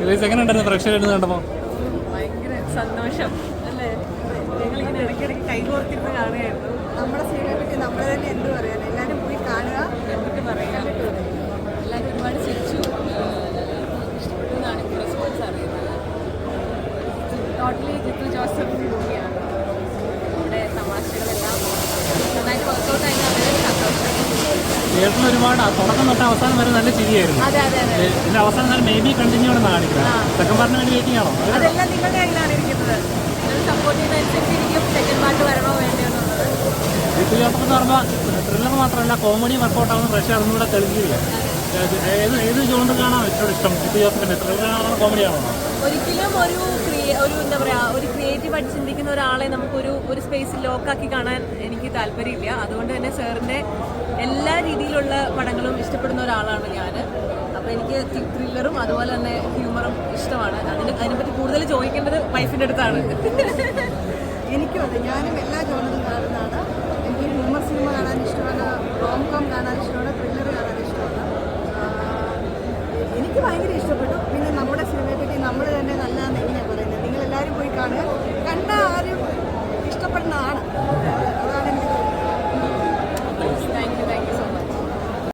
Release എങ്ങനെ ഉണ്ടായിരുന്നു പ്രേക്ഷകരായിരുന്നു കണ്ടപ്പോൾ ഭയങ്കര സന്തോഷം അല്ലേ? ഞങ്ങളിങ്ങനെ ഇടയ്ക്കിടയ്ക്ക് കൈകോർത്തിരുന്ന് കാണുകയായിരുന്നു. നമ്മുടെ പറ്റി നമ്മൾ തന്നെ എന്ത് പറയാൻ എല്ലാവരും പോയി കാണുക എന്നിട്ട് പറയാൻ എല്ലാവരും ഒരുപാട് ചിരിച്ചു. ഇഷ്ടപ്പെട്ടു എന്നാണ് റെസ്പോൺസ് അറിയുന്നത്. ടോട്ടലി ജിത്തു ജോസഫ് തിയേറ്ററിൽ ഒരുപാട് തുടക്കം തൊട്ട് അവസാനം വരെ നല്ല ചിരിയായിരുന്നു. ഇതിന്റെ അവസാനം നേരം മേ ബി കണ്ടിന്യൂ ആണെന്ന് കാണിക്കുന്നത്. സെക്കൻഡ് പാർട്ടിന് വേണ്ടി വെയിറ്റിംഗ് ആണോ? അതെല്ലാം നിങ്ങളുടെ കയ്യിലാണ് ഇരിക്കുന്നത്. നിങ്ങൾ സപ്പോർട്ട് ചെയ്യുന്നതനുസരിച്ച് ഇരിക്കും സെക്കൻഡ് പാർട്ട് വരണോ എന്ന് പറയുമ്പോൾ ത്രില്ലർ മാത്രമല്ല കോമഡി വർക്കൗട്ട് ആവുന്ന പ്രേക്ഷകർ ഒന്നും കൂടെ തെളിഞ്ഞില്ല. ഏത് ഏത് ജോണ്ട് കാണാൻ ഏറ്റവും ഇഷ്ടം ജോസഫിന്റെ ത്രില്ലർ ആണോ കോമഡി ആണോ? ഒരിക്കലും ഒരു ഒരു എന്താ പറയാ ഒരു ക്രിയേറ്റീവ് ആയിട്ട് ചിന്തിക്കുന്ന ഒരാളെ നമുക്കൊരു ഒരു സ്പേസിൽ ലോക്കാക്കി കാണാൻ എനിക്ക് താല്പര്യമില്ല. അതുകൊണ്ട് തന്നെ സാറിന്റെ എല്ലാ രീതിയിലുള്ള പടങ്ങളും ഇഷ്ടപ്പെടുന്ന ഒരാളാണ് ഞാൻ അപ്പോൾ എനിക്ക് ത്രില്ലറും അതുപോലെ തന്നെ ഹ്യൂമറും ഇഷ്ടമാണ്. അതിന് അതിനെപ്പറ്റി കൂടുതൽ ചോദിക്കേണ്ടത് വൈഫിന്റെ അടുത്താണ്. എനിക്കും അതെ. ഞാനും എല്ലാ ജോണറും കാണുന്നതാണ്. എനിക്ക് ഹ്യൂമർ സിനിമ കാണാൻ ഇഷ്ടമാണ്. റോം കോം കാണാൻ ഇഷ്ടമാണ്. ത്രില്ലർ കാണാൻ ഇഷ്ടമാണ്. എനിക്ക് ഭയങ്കര ഇഷ്ടപ്പെട്ടു. പിന്നെ നമ്മുടെ സിനിമയെപ്പറ്റി നമ്മൾ തന്നെ നല്ലതെന്ന് എങ്ങനെയാണ് പറയുന്നത്? നിങ്ങൾ എല്ലാവരും പോയി കാണുക.